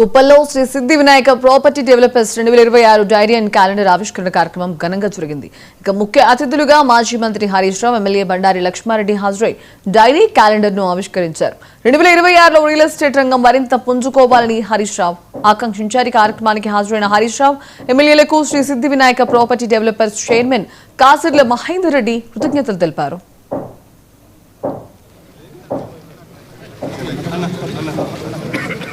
కుప్పల్లో Shri Siddhi Vinayaka property developers రెండు వేల ఇరవై ఆరు డైరీ అండ్ క్యాలెండర్ ఆవిష్కరణ కార్యక్రమం ఘనంగా జరిగింది. ఇక ముఖ్య అతిథులుగా మాజీ మంత్రి హరీష్ రావు ఎమ్మెల్యే బండారి లక్ష్మారెడ్డి హాజరై డైరీ క్యాలెండర్ను ఆవిష్కరించారు. రెండు వేల ఇరవై ఆరులో రియల్ ఎస్టేట్ రంగం మరింత పుంజుకోవాలని హరీష్ రావు ఆకాంక్షించారు. కార్యక్రమానికి హాజరైన హరీష్ రావు ఎమ్మెల్యేలకు Shri Siddhi Vinayaka property developers chairman Kasirla Mahender Reddy కృతజ్ఞతలు తెలిపారు. అన్న అన్న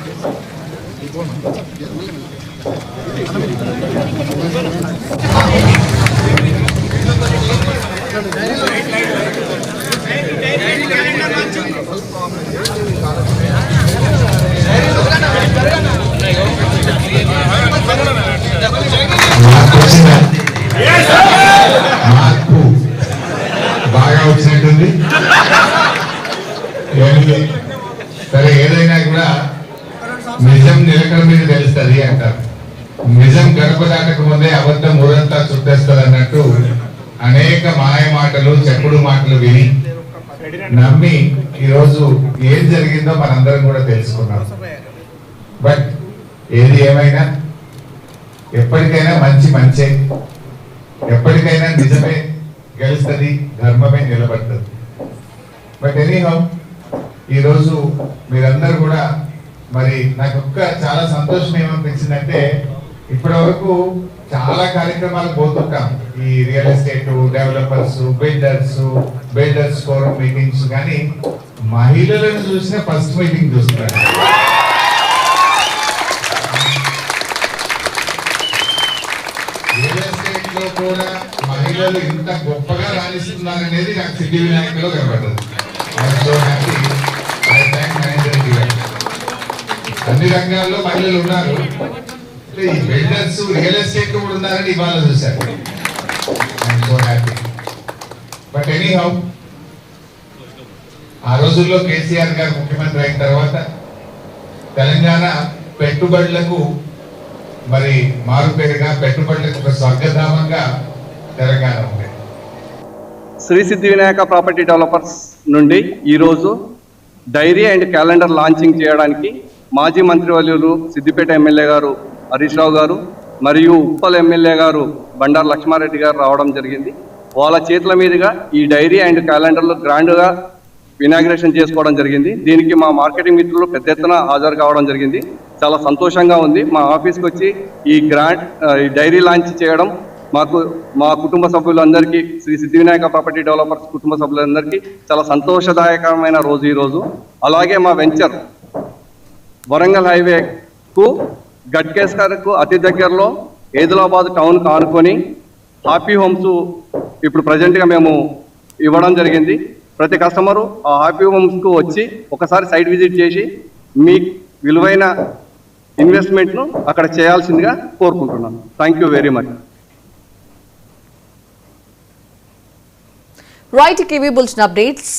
మార్పు బాగా వచ్చినట్టుంది సరే ఏదైనా కూడా నిజం నిలకడ మీద తెలుస్తుంది అంటారు. నిజం గడప దాటక ముందే అబద్ధం ఊరంతా చుట్టేస్తుంది అన్నట్టు అనేక మాయ మాటలు చెప్పుడు మాటలు విని నమ్మి ఈరోజు ఏం జరిగిందో మనందరం కూడా తెలుసుకున్నాం. బట్ ఏది ఏమైనా ఎప్పటికైనా మంచి మంచే. ఎప్పటికైనా నిజమే గెలుస్తుంది ధర్మమే నిలబడుతుంది. బట్ ఎనీహౌ ఈరోజు మీరందరూ కూడా మరి నాకు ఒక్క చాలా సంతోషం ఏమనిపించిందంటే ఇప్పటి వరకు చాలా కార్యక్రమాలు పోతుంటాం. ఈ real estate developers builders builders forum meetings కానీ మహిళలను చూసిన ఫస్ట్ మీటింగ్ చూస్తున్నాను రియల్ ఎస్టేట్లో కూడా మహిళలు ఇంత గొప్పగా రాణిస్తున్నారనేది నాకు సిద్ధి వినాయకలో కనబడదు. I'm so happy I thank అన్ని రంగాల్లో మహిళలు ఉన్నారు. ఈ బిల్డర్స్ రియల్ ఎస్టేట్ కూడా ఉన్నారని ఇవాళ చూశారు. బట్ ఎనీ హౌ ఆ రోజుల్లో కేసీఆర్ గారు ముఖ్యమంత్రి అయిన తర్వాత తెలంగాణ పెట్టుబడులకు మరి మారు పేరుగా పెట్టుబడులకు ఒక స్వర్గధామంగా తెలంగాణ ఉంది. శ్రీ సిద్ధి వినాయక ప్రాపర్టీ డెవలపర్స్ నుండి ఈరోజు డైరీ అండ్ క్యాలెండర్ లాంచింగ్ చేయడానికి మాజీ మంత్రివర్యులు సిద్దిపేట ఎమ్మెల్యే గారు హరీష్ రావు గారు మరియు ఉప్పల్ ఎమ్మెల్యే గారు బండారు లక్ష్మారెడ్డి గారు రావడం జరిగింది. వాళ్ళ చేతుల మీదుగా ఈ డైరీ అండ్ క్యాలెండర్లు గ్రాండ్గా ఇనాగ్రేషన్ చేసుకోవడం జరిగింది. దీనికి మా మార్కెటింగ్ మిత్రులు పెద్ద ఎత్తున హాజరు కావడం జరిగింది. చాలా సంతోషంగా ఉంది. మా ఆఫీస్కి వచ్చి ఈ గ్రాండ్ ఈ డైరీ లాంచ్ చేయడం మాకు మా కుటుంబ సభ్యులందరికీ శ్రీ సిద్ధి వినాయక ప్రాపర్టీ డెవలపర్స్ కుటుంబ సభ్యులందరికీ చాలా సంతోషదాయకమైన రోజు ఈరోజు అలాగే మా వెంచర్ వరంగల్ హైవేకు గట్కేస్కర్కు అతి దగ్గరలో ఏదిలాబాద్ టౌన్ కానుకొని హ్యాపీ హోమ్స్ ఇప్పుడు ప్రజెంట్గా మేము ఇవ్వడం జరిగింది. ప్రతి కస్టమరు ఆ హ్యాపీ హోమ్స్కు వచ్చి ఒకసారి సైట్ విజిట్ చేసి మీ విలువైన ఇన్వెస్ట్మెంట్ను అక్కడ చేయాల్సిందిగా కోరుకుంటున్నాను thank you very much. Right TV bulletin updates